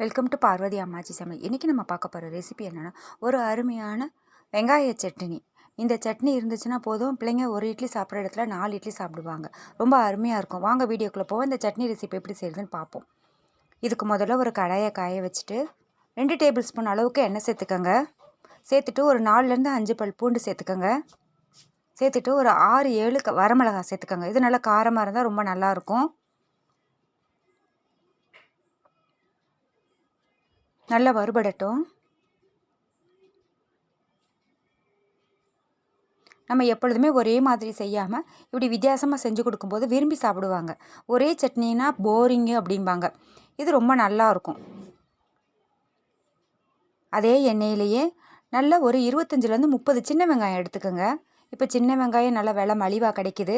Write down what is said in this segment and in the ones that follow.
Welcome to Parvati அம்மாச்சி சமையல் இன்றைக்கி நம்ம பார்க்க போகிற ரெசிபி என்னென்னா ஒரு அருமையான வெங்காய சட்னி. இந்த சட்னி இருந்துச்சுன்னா போதும் பிள்ளைங்க ஒரு இட்லி சாப்பிட்ற இடத்துல நாலு இட்லி சாப்பிடுவாங்க. ரொம்ப அருமையாக இருக்கும். வாங்க வீடியோக்குள்ளே போவோம். இந்த சட்னி ரெசிபி எப்படி செய்யுதுன்னு பார்ப்போம். இதுக்கு முதல்ல ஒரு கடாயை காய வச்சுட்டு ரெண்டு டேபிள் ஸ்பூன் அளவுக்கு எண்ணெய் சேர்த்துக்கோங்க. சேர்த்துட்டு ஒரு நாலுலேருந்து அஞ்சு பல் பூண்டு சேர்த்துக்கோங்க. சேர்த்துட்டு ஒரு ஆறு ஏழு க வரமிளகாய் சேர்த்துக்கோங்க. இது நல்லா காரமாக இருந்தால் ரொம்ப நல்லாயிருக்கும் நல்லா வறுபடட்டும் நம்ம எப்பொழுதுமே ஒரே மாதிரி செய்யாமல் இப்படி வித்தியாசமாக செஞ்சு கொடுக்கும்போது விரும்பி சாப்பிடுவாங்க. ஒரே சட்னினா போரிங்கு அப்படிம்பாங்க. இது ரொம்ப நல்லா இருக்கும். அதே எண்ணெயிலேயே நல்ல ஒரு இருபத்தஞ்சிலேருந்து முப்பது சின்ன வெங்காயம் எடுத்துக்கோங்க. இப்போ சின்ன வெங்காயம் நல்லா விலை மலிவாக கிடைக்குது.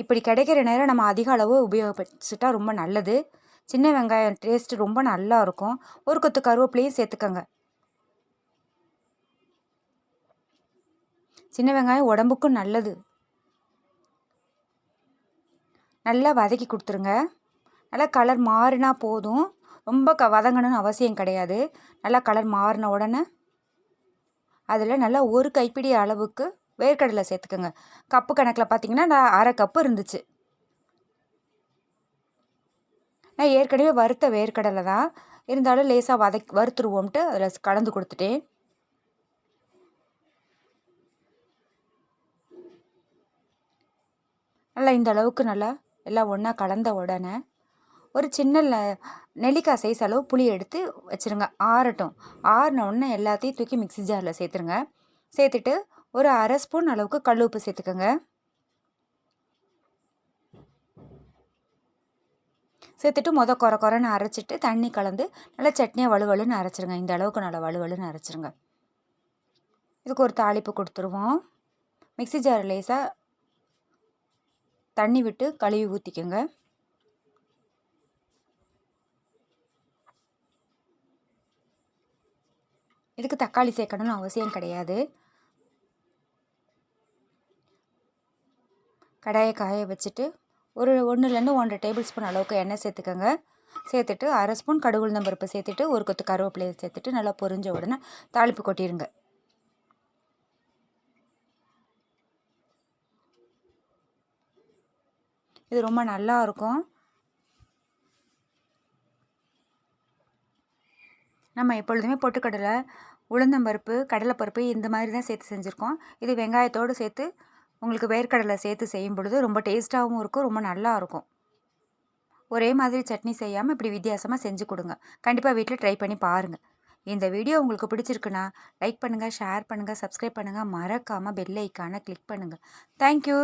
இப்படி கிடைக்கிற நேரம் நம்ம அதிக அளவு உபயோகப்படுத்திட்டா ரொம்ப நல்லது. சின்ன வெங்காயம் டேஸ்ட்டு ரொம்ப நல்லா இருக்கும். ஒரு கொத்து கருவேப்பிலையும் சேர்த்துக்கோங்க. சின்ன வெங்காயம் உடம்புக்கும் நல்லது. நல்லா வதக்கி கொடுத்துருங்க. நல்லா கலர் மாறினா போதும். ரொம்ப க வதங்கணும்னு அவசியம் கிடையாது. நல்லா கலர் மாறின உடனே அதில் நல்லா ஒரு கைப்பிடி அளவுக்கு வேர்க்கடலை சேர்த்துக்கோங்க. கப்பு கணக்கில் பார்த்தீங்கன்னா நான் அரை கப்பு இருந்துச்சு. நான் ஏற்கனவே வறுத்த வேர்க்கடலை தான் இருந்தாலும் லேசாக வதக் வறுத்துருவோம்ட்டு அதில் கலந்து கொடுத்துட்டேன். நல்லா இந்த அளவுக்கு நல்லா எல்லாம் ஒன்றா கலந்த உடனே ஒரு சின்ன நெல்லிக்காய் சைஸ் அளவு புளி எடுத்து வச்சுருங்க. ஆறட்டும். ஆறின உடனே எல்லாத்தையும் தூக்கி மிக்சி ஜாரில் சேர்த்துருங்க. சேர்த்துட்டு ஒரு அரை ஸ்பூன் அளவுக்கு கல் உப்பு சேர்த்துக்கோங்க. சேர்த்துட்டு மொதல் குறை குறைன்னு அரைச்சிட்டு தண்ணி கலந்து நல்லா சட்னியாக வலுவலுன்னு அரைச்சிருங்க. இந்த அளவுக்கு நல்லா வலுவலுன்னு அரைச்சிருங்க. இதுக்கு ஒரு தாளிப்பு கொடுத்துருவோம். மிக்சி ஜார் லேசாக தண்ணி விட்டு கழுவி ஊற்றிக்கோங்க இதுக்கு தக்காளி சேர்க்கணும்னு அவசியம் கிடையாது. கடாயை காய வச்சுட்டு ஒரு ஒன்றுலேருந்து ஒன்றரை டேபிள் ஸ்பூன் அளவுக்கு எண்ணெய் சேர்த்துக்கோங்க. சேர்த்துட்டு அரை ஸ்பூன் கடுகுளுந்தம் பருப்பு சேர்த்துட்டு ஒரு கொத்து கருவேப்பிலையை சேர்த்துட்டு நல்லா பொரிஞ்ச உடனே தாளிப்பு கொட்டிடுங்க. இது ரொம்ப நல்லா இருக்கும். நம்ம எப்பொழுதுமே பொட்டுக்கடலை உளுந்தம்பருப்பு கடலைப்பருப்பு இந்த மாதிரி தான் சேர்த்து செஞ்சுருக்கோம். இது வெங்காயத்தோடு சேர்த்து உங்களுக்கு வேர்க்கடலை சேர்த்து செய்யும் பொழுது ரொம்ப டேஸ்ட்டாகவும் இருக்கும் ரொம்ப நல்லா இருக்கும். ஒரே மாதிரி சட்னி செய்யாமல் இப்படி வித்தியாசமாக செஞ்சு கொடுங்க. கண்டிப்பாக வீட்டில் ட்ரை பண்ணி பாருங்கள் இந்த வீடியோ உங்களுக்கு பிடிச்சிருக்குன்னா லைக் பண்ணுங்கள் ஷேர் பண்ணுங்கள் சப்ஸ்கிரைப் பண்ணுங்கள் மறக்காமல் பெல் ஐக்கானை கிளிக் பண்ணுங்கள் தேங்க்யூ